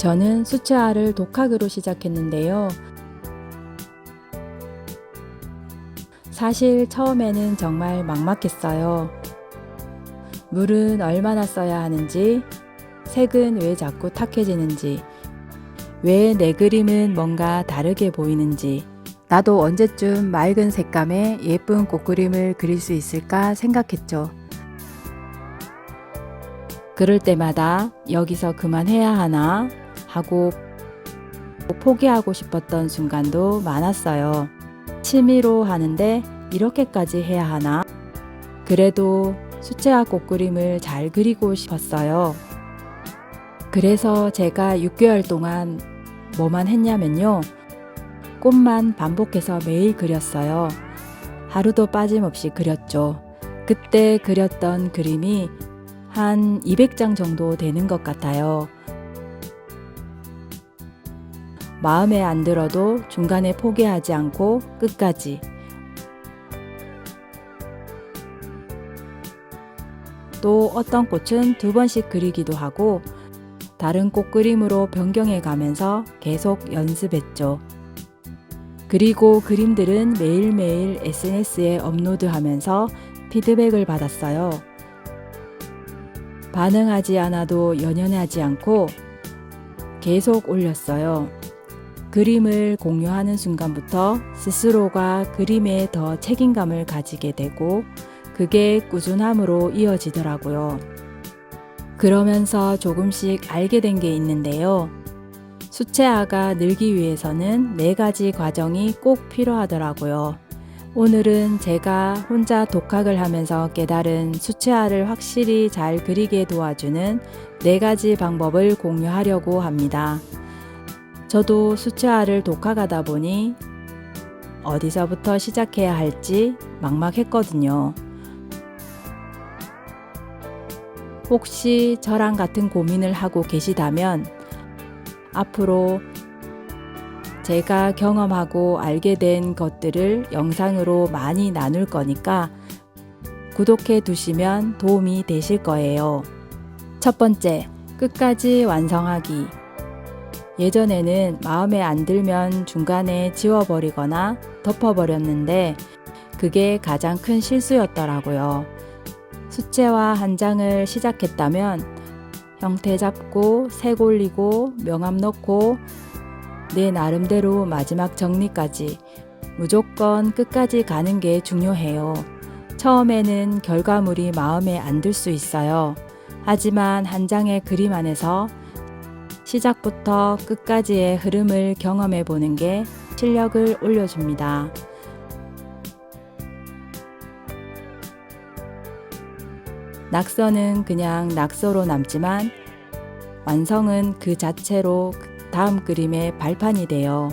저는 수채화를 독학으로 시작했는데요. 사실 처음에는 정말 막막했어요. 물은 얼마나 써야 하는지, 색은 왜 자꾸 탁해지는지, 왜 내 그림은 뭔가 다르게 보이는지, 나도 언제쯤 맑은 색감의 예쁜 꽃그림을 그릴 수 있을까 생각했죠. 그럴 때마다 여기서 그만해야 하나 하고 포기하고 싶었던 순간도 많았어요. 취미로 하는데 이렇게까지 해야 하나? 그래도 수채화 꽃그림을 잘 그리고 싶었어요. 그래서 제가 6개월 동안 뭐만 했냐면요. 꽃만 반복해서 매일 그렸어요. 하루도 빠짐없이 그렸죠. 그때 그렸던 그림이 한 200장 정도 되는 것 같아요. 마음에 안 들어도 중간에 포기하지 않고 끝까지. 또 어떤 꽃은 두 번씩 그리기도 하고 다른 꽃 그림으로 변경해 가면서 계속 연습했죠. 그리고 그림들은 매일매일 SNS에 업로드하면서 피드백을 받았어요. 반응하지 않아도 연연하지 않고 계속 올렸어요. 그림을 공유하는 순간부터 스스로가 그림에 더 책임감을 가지게 되고 그게 꾸준함으로 이어지더라고요. 그러면서 조금씩 알게 된 게 있는데요. 수채화가 늘기 위해서는 네 가지 과정이 꼭 필요하더라고요. 오늘은 제가 혼자 독학을 하면서 깨달은 수채화를 확실히 잘 그리게 도와주는 네 가지 방법을 공유하려고 합니다. 저도 수채화를 독학하다 보니 어디서부터 시작해야 할지 막막했거든요. 혹시 저랑 같은 고민을 하고 계시다면 앞으로 제가 경험하고 알게 된 것들을 영상으로 많이 나눌 거니까 구독해 두시면 도움이 되실 거예요. 첫 번째, 끝까지 완성하기. 예전에는 마음에 안 들면 중간에 지워버리거나 덮어버렸는데 그게 가장 큰 실수였더라고요. 수채화 한 장을 시작했다면 형태 잡고 색 올리고 명암 넣고 내 나름대로 마지막 정리까지 무조건 끝까지 가는 게 중요해요. 처음에는 결과물이 마음에 안 들 수 있어요. 하지만 한 장의 그림 안에서 시작부터 끝까지의 흐름을 경험해 보는 게 실력을 올려줍니다. 낙서는 그냥 낙서로 남지만 완성은 그 자체로 다음 그림의 발판이 돼요.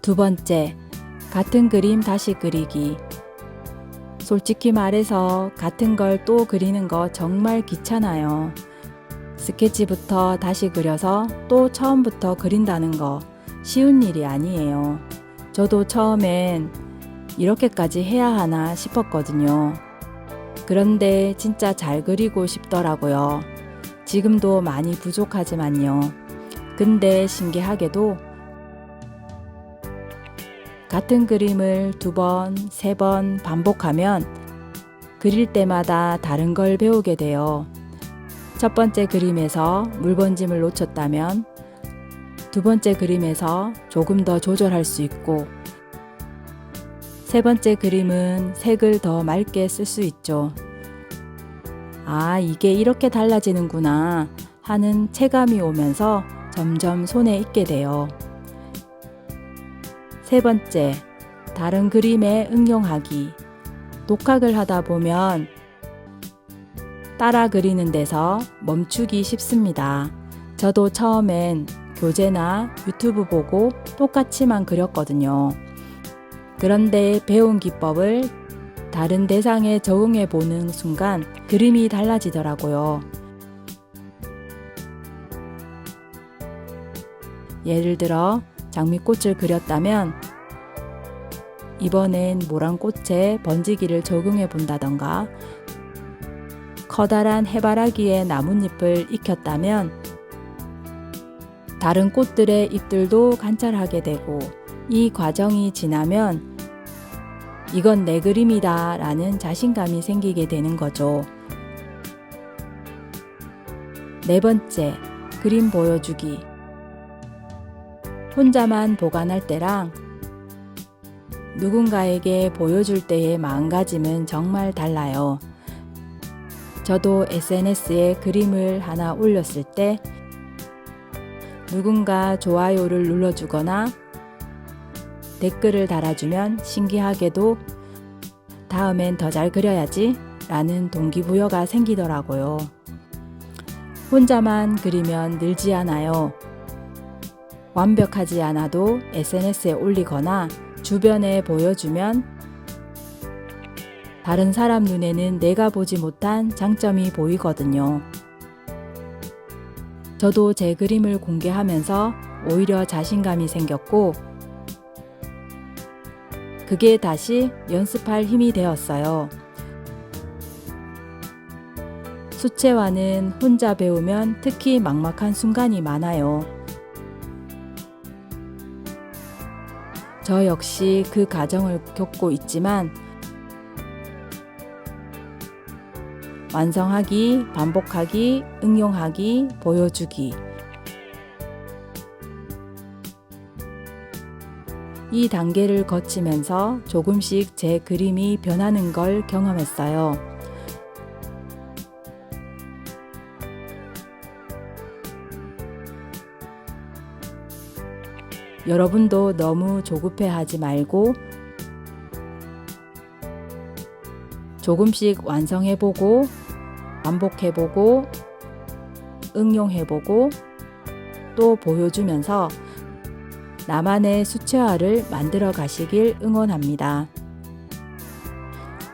두 번째, 같은 그림 다시 그리기. 솔직히 말해서 같은 걸 또 그리는 거 정말 귀찮아요. 스케치부터 다시 그려서 또 처음부터 그린다는 거 쉬운 일이 아니에요. 저도 처음엔 이렇게까지 해야 하나 싶었거든요. 그런데 진짜 잘 그리고 싶더라고요. 지금도 많이 부족하지만요. 근데 신기하게도 같은 그림을 두 번, 세 번 반복하면 그릴 때마다 다른 걸 배우게 돼요. 첫 번째 그림에서 물번짐을 놓쳤다면 두 번째 그림에서 조금 더 조절할 수 있고 세 번째 그림은 색을 더 맑게 쓸 수 있죠. 아, 이게 이렇게 달라지는구나 하는 체감이 오면서 점점 손에 익게 돼요. 세 번째, 다른 그림에 응용하기. 독학을 하다 보면 따라 그리는 데서 멈추기 쉽습니다. 저도 처음엔 교재나 유튜브 보고 똑같이만 그렸거든요. 그런데 배운 기법을 다른 대상에 적응해 보는 순간 그림이 달라지더라고요. 예를 들어 장미꽃을 그렸다면 이번엔 모란 꽃에 번지기를 적용해 본다던가 커다란 해바라기에 나뭇잎을 익혔다면 다른 꽃들의 잎들도 관찰하게 되고 이 과정이 지나면 이건 내 그림이다 라는 자신감이 생기게 되는 거죠. 네 번째, 그림 보여주기. 혼자만 보관할 때랑 누군가에게 보여줄 때의 마음가짐은 정말 달라요. 저도 SNS에 그림을 하나 올렸을 때 누군가 좋아요를 눌러주거나 댓글을 달아주면 신기하게도 다음엔 더 잘 그려야지 라는 동기부여가 생기더라고요. 혼자만 그리면 늘지 않아요. 완벽하지 않아도 SNS에 올리거나 주변에 보여주면 다른 사람 눈에는 내가 보지 못한 장점이 보이거든요. 저도 제 그림을 공개하면서 오히려 자신감이 생겼고, 그게 다시 연습할 힘이 되었어요. 수채화는 혼자 배우면 특히 막막한 순간이 많아요. 저 역시 그 과정을 겪고 있지만 완성하기, 반복하기, 응용하기, 보여주기. 이 단계를 거치면서 조금씩 제 그림이 변하는 걸 경험했어요. 여러분도 너무 조급해 하지 말고 조금씩 완성해보고 반복해보고 응용해보고 또 보여주면서 나만의 수채화를 만들어 가시길 응원합니다.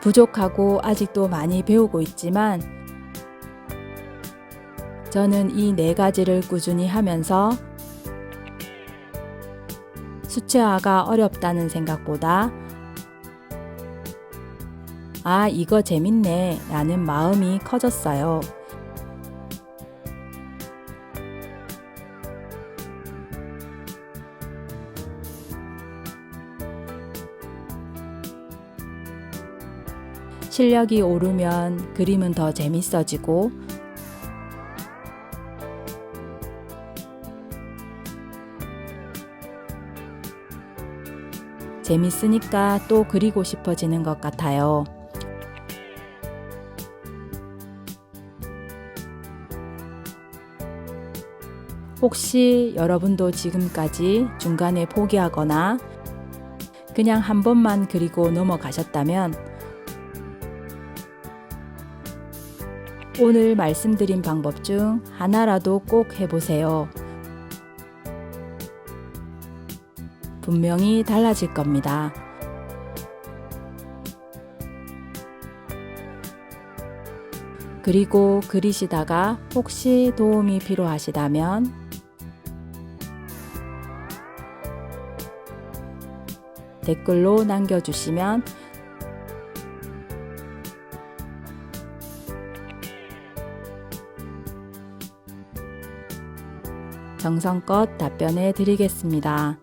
부족하고 아직도 많이 배우고 있지만 저는 이 네 가지를 꾸준히 하면서 수채화가 어렵다는 생각보다 아, 이거 재밌네 라는 마음이 커졌어요. 실력이 오르면 그림은 더 재밌어지고 재밌으니까 또 그리고 싶어지는 것 같아요. 혹시 여러분도 지금까지 중간에 포기하거나 그냥 한 번만 그리고 넘어가셨다면 오늘 말씀드린 방법 중 하나라도 꼭 해보세요. 분명히 달라질 겁니다. 그리고 그리시다가 혹시 도움이 필요하시다면 댓글로 남겨주시면 정성껏 답변해 드리겠습니다.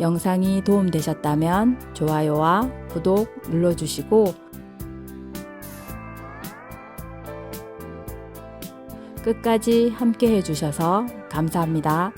영상이 도움되셨다면 좋아요와 구독 눌러주시고 끝까지 함께 해주셔서 감사합니다.